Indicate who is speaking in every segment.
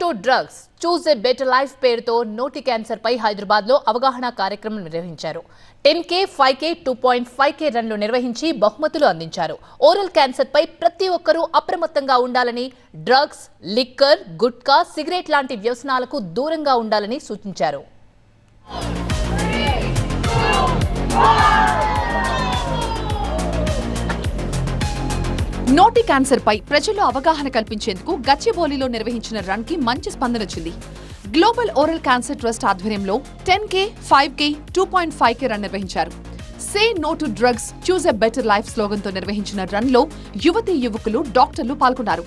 Speaker 1: To drugs choose a better life పేరుతో నోటి cancer పై హైదరాబాద్లో అవగాహన కార్యక్రమం నిర్వహించారు. Ten K five K two point five K రన్లు నిర్వహించి బహుమతులు అందించారు. ఓరల్ క్యాన్సర్ పై ప్రతి ఒక్కరూ అప్రమత్తంగా ఉండాలని డ్రగ్స్ లిక్కర్ గుట్కా సిగరెట్ లాంటి వ్యసనాలకు దూరంగా ఉండాలని సూచించారు.
Speaker 2: నోటి క్యాన్సర్ పై ప్రజల్లో అవగాహన కల్పించేందుకు గచ్చిబౌలిలో నిర్వహించిన రన్కి మంచి స్పందన వచ్చింది. గ్లోబల్ ఓరల్ క్యాన్సర్ ట్రస్ట్ ఆధ్వర్యంలో ten K five K two point five K run నిర్వహించారు. Say no to drugs choose a better life స్లోగన్తో నిర్వహించిన రన్లో యువతి యువకులు డాక్టర్లు పాల్గొన్నారు.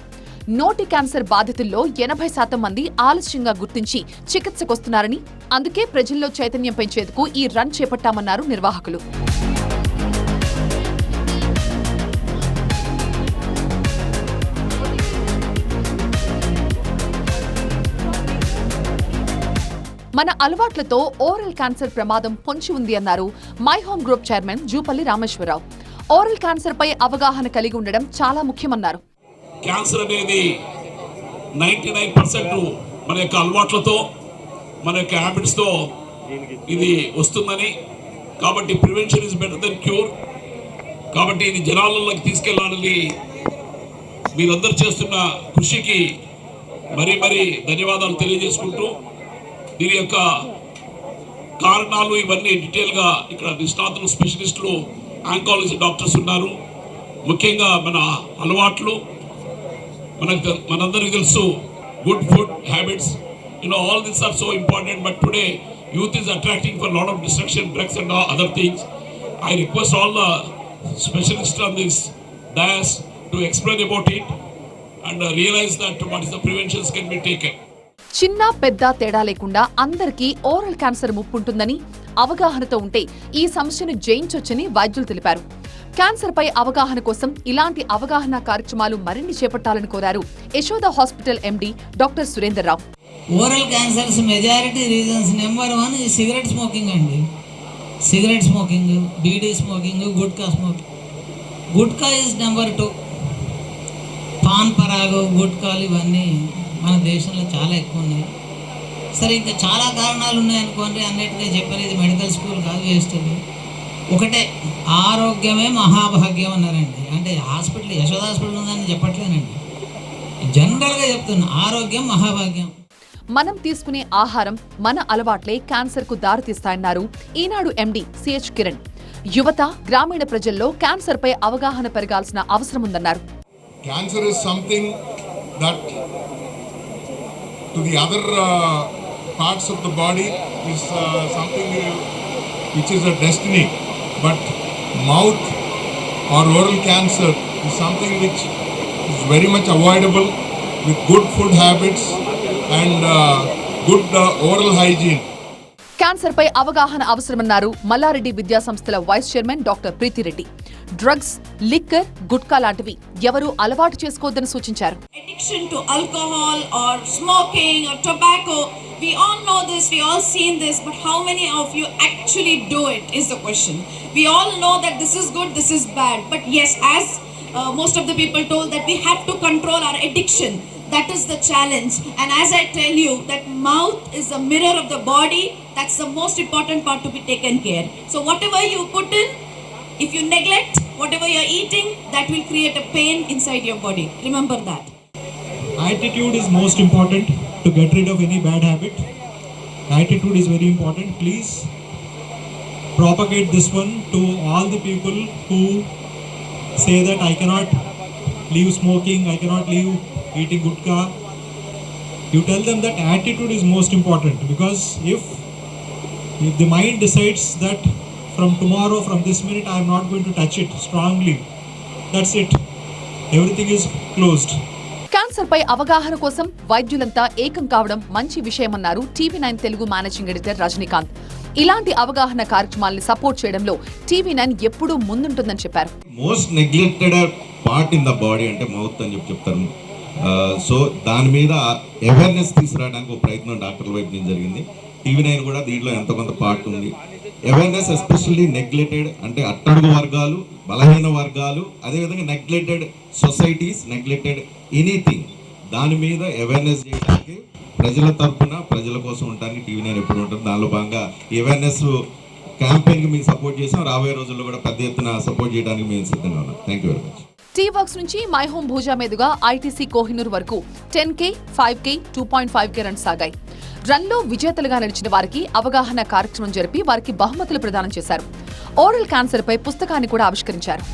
Speaker 2: నోటి క్యాన్సర్ బాధితుల్లో ఎనభై శాతం మంది ఆలస్యంగా గుర్తించి చికిత్సకొస్తున్నారని అందుకే ప్రజల్లో చైతన్యం పెంచేందుకు ఈ రన్ చేపట్టామన్నారు నిర్వాహకులు. మన అలవాట్లతో ఓరల్ క్యాన్సర్ ప్రమాదం పొంచి ఉంది అన్నారు My Home Group chairman Jupalli Rameshwar Rao. Oral cancer పై అవగాహన కలిగి ఉండడం చాలా ముఖ్యమన్నారు.
Speaker 3: క్యాన్సర్ అనేది నైంటీ నైన్ పర్సెంట్ మన యొక్క అలవాట్లతో మన యొక్క హ్యాబిట్స్తో ఇది వస్తుందని. కాబట్టి prevention is better than cure. కాబట్టి ఇది జనాలలోకి తీసుకెళ్ళాలని మీరందరూ చేస్తున్న కృషికి మరీ మరీ ధన్యవాదాలు తెలియజేసుకుంటూ దీని యొక్క కారణాలు ఇవన్నీ డీటెయిల్గా ఇక్కడ నిష్ణాతులు స్పెషలిస్టులు ఆంకాలజీ డాక్టర్స్ ఉన్నారు. ముఖ్యంగా మన అలవాట్లు మనకు మనందరికీ తెలుసు good food habits. You know all this are so important but today youth is attracting for lot of destruction drugs and other things I request all the specialist on this dais to explain about it and realize that what is the preventions can be taken
Speaker 2: చిన్న పెద్ద తేడా లేకుండా అందరికీ oral cancer ముప్పుంటుందని అవగాహనతో ఉంటే ఈ సమస్యను జయించొచ్చని వైద్యులు తెలిపారు. క్యాన్సర్ పై అవగాహన కోసం ఇలాంటి అవగాహన కార్యక్రమాలు మరిన్ని చేపట్టాలని కోరారు Yashoda hospital MD doctor Surender
Speaker 4: Rao oral cancers majority reasons number one cigarette smoking అండి. Cigarette smoking beedi smoking gutka smoking. Gutka is number two paan పరాగు గుట్కాలు ఇవన్నీ మన దేశంలో చాలా ఎక్కువ ఉన్నాయి సరే ఇంకా చాలా కారణాలు ఉన్నాయి అనుకోండి. అన్నిటినీ చెప్పారు ఇది మెడికల్ స్కూల్ కాదు అది. ఒకటే ఆరోగ్యమే మహాభాగ్యం అన్నారండి. అంటే హాస్పిటల్ యశోద హాస్పిటల్ ఉందని చెప్పట్లేనండి జనరల్గా చెప్తున్నా ఆరోగ్యం మహాభాగ్యం.
Speaker 2: మనం తీసుకునే ఆహారం మన అలవాట్లే క్యాన్సర్కు దారితీస్తాయన్నారు ఈనాడు ఎండి సిహెచ్ కిరణ్. యువత గ్రామీణ ప్రజల్లో క్యాన్సర్ పై అవగాహన పెరగాల్సిన అవసరం ఉందన్నారు.
Speaker 5: Cancer is something that to the other uh, parts of the body is uh, something which is a destiny but mouth or oral cancer is something which is very much avoidable with good food habits and uh, good uh, oral hygiene
Speaker 2: cancer పై అవగాహన అవసరమన్నారు మల్లారెడ్డి విద్యాసంస్థల vice chairman doctor Preethi Reddy drugs liquor gutka లాంటివి ఎవరూ అలవాటు చేసుకోవద్దని సూచించారు
Speaker 6: addiction to alcohol or smoking or tobacco. We all know this, we all seen this, but how many of you actually do it is the question. We all know that this is good, this is bad, but yes, as uh, most of the people told that we have to control our addiction. That is the challenge. And as I tell you, that mouth is the mirror of the body. That's the most important part to be taken care. So whatever you put in, if you neglect whatever you're eating, that will create a pain inside your body. Remember that.
Speaker 7: attitude is most important to get rid of any bad habit attitude is very important please propagate this one to all the people who say that i cannot leave smoking i cannot leave eating gutka you tell them that attitude is most important because if if the mind decides that from tomorrow from this minute i am not going to touch it strongly. That's it. Everything is closed.
Speaker 2: Cancer పై అవగాహన కోసం వైద్యులంతా ఏకం కావడం మంచి విషయమన్నారు TV nine Telugu managing editor Rajinikanth. ఇలాంటి అవగాహన కార్యక్రమాల్ని support చేయడంలో టీవీ నైన్ ఎప్పుడూ ముందుంటుందని చెప్పారు.
Speaker 8: Most neglected part in the body అంటే మౌత్ అని చెప్పి చెప్తారు. సో దాని మీద అవేర్నెస్ తీసుకురావడానికి ఒక ప్రయత్నం డాక్టర్ల వైపు నుంచి జరిగింది. టీవీ నైన్ కూడా దీంట్లో ఎంతో కొంత పార్ట్ ఉంది. అవేర్నెస్ ఎస్పెషల్లీ నెగ్లెక్టెడ్ అంటే అట్టడుగు వర్గాలు బలహీన వర్గాలు అదేవిధంగా నెగ్లెక్టెడ్ సొసైటీస్ నెగ్లెక్టెడ్ ఎనీథింగ్ దాని మీద అవేర్నెస్ చేయడానికి ప్రజల తరపున ప్రజల కోసం ఉండడానికి టీవీ నైన్ ఎప్పుడు ఉంటుంది దానిలో భాగంగా అవేర్నెస్ క్యాంపెయిన్కి మేము సపోర్ట్ చేసాం రాబోయే రోజుల్లో కూడా పెద్ద ఎత్తున సపోర్ట్ చేయడానికి మేము సిద్ధంగా ఉన్నాం. Thank you very much
Speaker 2: T works నుంచి మై హోమ్ భూజా మీదుగా ఐటీసీ కోహినూర్ వరకు ten K five K two point five K runs సాగాయి. రన్లో విజేతలుగా నిలిచిన వారికి అవగాహన కార్యక్రమం జరిపి వారికి బహుమతులు ప్రదానం చేశారు. ఓరల్ క్యాన్సర్పై పుస్తకాన్ని కూడా ఆవిష్కరించారు.